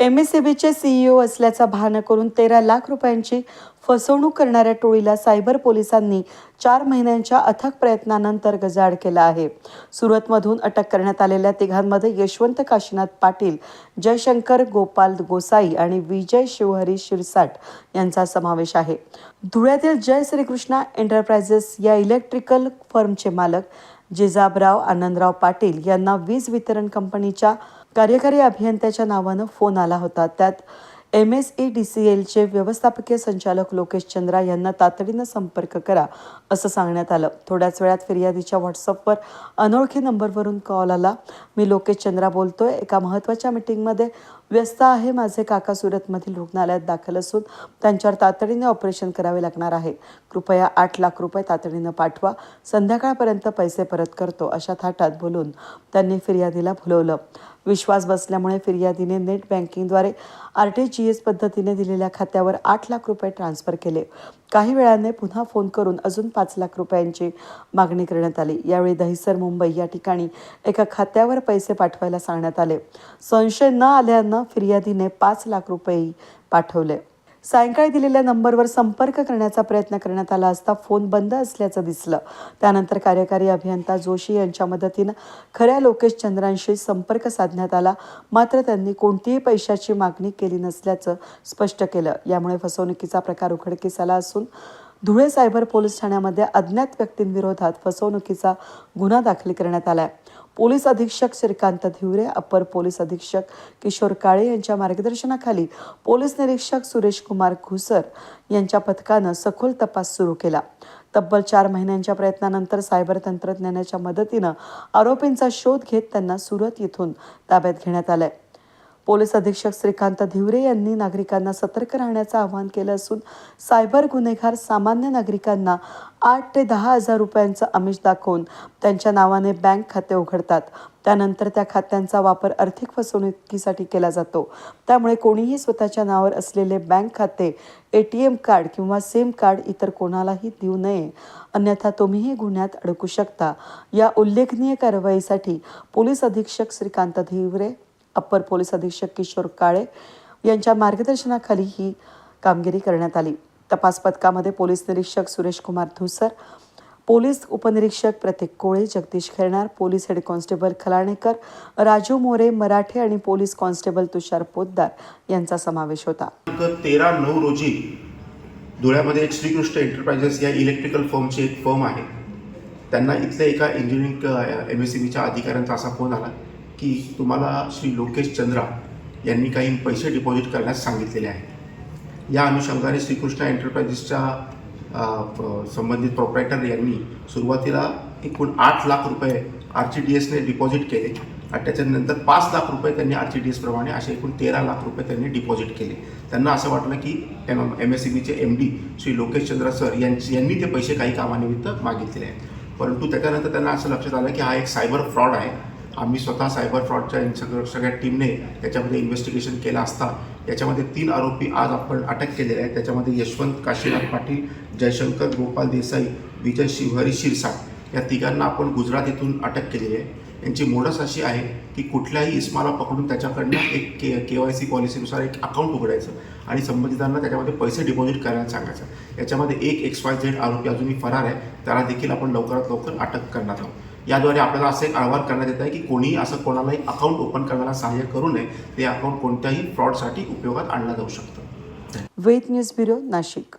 M S C बीचे CEO असल्याचा भान करून तेरा लाख रुपयांची फसवणूक करणाऱ्या टोळीला सायबर पोलिसांनी चार महिन्यांच्या अथक प्रयत्नानंतर गजाड केला आहे. सुरतमधून अटक करण्यात आलेल्या तिघांमध्ये यशवंत काशीनाथ पाटील जयशंकर गोपाल गोसाई आणि विजय शिवहरी शिरसाट यांचा समावेश आहे. धुळ्यातील जय श्रीकृष्णा एंटरप्राइजेस या इलेक्ट्रिकल फर्मचे मालक जिजाबराव आनंदराव पाटील यांना वीज वितरण कंपनीच्या कार्यकारी अभियंत्याच्या नावानं फोन आला होता. त्यात M S E D C एलचे व्यवस्थापकीय संचालक लोकेश चंद्रा यांना तातडीनं संपर्क करा असं सांगण्यात आलं. थोड्याच वेळात फिर्यादीच्या व्हॉट्सअपवर अनोळखी नंबरवरून कॉल आला. मी लोकेश चंद्रा बोलतोय. एका महत्त्वाच्या मीटिंगमध्ये व्यस्त आहे माझे काका सुरतमधील रुग्णालयात दाखल असून त्यांच्यावर तातडीने ऑपरेशन करावे लागणार आहे. कृपया आठ लाख रुपये तातडीनं पाठवा. संध्याकाळपर्यंत पैसे परत करतो अशा थाटात बोलून त्यांनी फिर्यादीला भुलवलं विश्वास बसल्यामुळे फिर्यादीने नेट बँकिंगद्वारे आर टी जी एस पद्धतीने दिलेल्या खात्यावर आठ लाख रुपये ट्रान्स्फर केले. काही वेळाने पुन्हा फोन करून अजून पाच लाख रुपयांची मागणी करण्यात आली. यावेळी दहिसर मुंबई या ठिकाणी एका खात्यावर पैसे पाठवायला सांगण्यात आले. संशय न आल्यानं फिर्यादीने पाच लाख रुपये पाठवले. सायंकाळी दिलेल्या नंबरवर संपर्क करण्याचा प्रयत्न करण्यात आला असता फोन बंद असल्याचं दिसलं. त्यानंतर कार्यकारी अभियंता जोशी यांच्या मदतीनं खऱ्या लोकेश चंद्रांशी संपर्क साधण्यात आला. मात्र त्यांनी कोणतीही पैशाची मागणी केली नसल्याचं स्पष्ट केलं. यामुळे फसवणुकीचा प्रकार उघडकीस आला असून धुळे सायबर पोलीस ठाण्यामध्ये अज्ञात व्यक्तींविरोधात फसवणुकीचा गुन्हा दाखल करण्यात आला आहे पोलीस अधीक्षक श्रीकांत धिवरे अपर पोलीस अधीक्षक किशोर काळे यांच्या मार्गदर्शनाखाली पोलीस निरीक्षक सुरेश कुमार घुसर यांच्या पथकानं सखोल तपास सुरू केला. तब्बल चार महिन्यांच्या प्रयत्नानंतर सायबर तंत्रज्ञानाच्या मदतीनं आरोपींचा शोध घेत त्यांना सुरत येथून ताब्यात घेण्यात आलंय. पोलीस अधीक्षक श्रीकांत धिवरे यांनी नागरिकांना सतर्क राहण्याचं आवाहन केलं असून सायबर गुन्हेगार सामान्य नागरिकांना आठ ते दहा हजार रुपयांचं आमिष दाखवून त्यांच्या नावाने बँक खाते उघडतात. त्यानंतर त्या खात्यांचा वापर आर्थिक फसवणुकीसाठी केला जातो. त्यामुळे कोणीही स्वतःच्या नावावर असलेले बँक खाते ए टी एम कार्ड किंवा सिम कार्ड इतर कोणालाही देऊ नये. अन्यथा तुम्हीही गुन्ह्यात अडकू शकता. या उल्लेखनीय कारवाईसाठी पोलीस अधीक्षक श्रीकांत धिवरे अप्पर पोलीस अधीक्षक किशोर काळे यांच्या मार्गदर्शनाखाली ही कामगिरी करण्यात आली. तपास पथकामध्ये पोलीस निरीक्षक सुरेश कुमार धुसर पोलीस उपनिरीक्षक Pratik Kole Jagdish Khairnar police head constable Khalanekar Raju More Marathe आणि पोलीस कॉन्स्टेबल तुषार पोद्दार यांचा समावेश होता. तेरा नऊ रोजी धुळ्यामध्ये एक श्रीकृष्ण एंटरप्राइजेस या इलेक्ट्रिकल फर्मची एक फर्म आहे. त्यांना इथल्या एका इंजिनिअरिंग एम एस सी बीच्या अधिकाऱ्यांचा असा फोन आला. की तुम्हाला श्री लोकेश चंद्रा यांनी काही पैसे डिपॉझिट करण्यास सांगितलेले आहेत. या अनुषंगाने श्रीकृष्ण एंटरप्राइजेसच्या संबंधित प्रॉपरायटर यांनी सुरुवातीला एकूण आठ लाख रुपये आर टी डी एसने डिपॉझिट केले आणि त्याच्यानंतर पाच लाख रुपये त्यांनी आर टी डी एसप्रमाणे असे एकूण तेरा लाख रुपये त्यांनी डिपॉझिट केले. त्यांना असं वाटलं की एम एम एस सी बीचे M D Shri Lokesh Chandra sir यांची यांनी ते पैसे काही कामानिमित्त मागितलेले आहेत. परंतु त्याच्यानंतर त्यांना असं लक्षात आलं की हा एक सायबर फ्रॉड आहे. आम्ही स्वतः सायबर फ्रॉडच्या सगळं सगळ्या टीमने त्याच्यामध्ये इन्व्हेस्टिगेशन केलं असता याच्यामध्ये तीन आरोपी आज आपण अटक केलेले आहेत. त्याच्यामध्ये यशवंत काशीनाथ पाटील जयशंकर गोपाल देसाई विजय शिवहरी शिरसाट या तिघांना आपण गुजरात येथून अटक केलेली आहे. यांची मोडस अशी आहे की कुठल्याही इस्माला पकडून त्याच्याकडनं एक के के वाय सी पॉलिसीनुसार एक अकाउंट उघडायचं आणि संबंधितांना त्याच्यामध्ये पैसे डिपॉझिट करायला सांगायचं. याच्यामध्ये एक एक्स वाय झेड आरोपी अजूनही फरार आहे. त्याला देखील आपण लवकरात लवकर अटक करणार आहोत. याद्वारे आपल्याला असं एक आवाहन करण्यात येत आहे की कोणीही असं कोणालाही अकाउंट ओपन करण्याला सहाय्य करू नये ते अकाउंट कोणत्याही फ्रॉडसाठी उपयोगात आणलं जाऊ शकतं. Ved news bureau Nashik.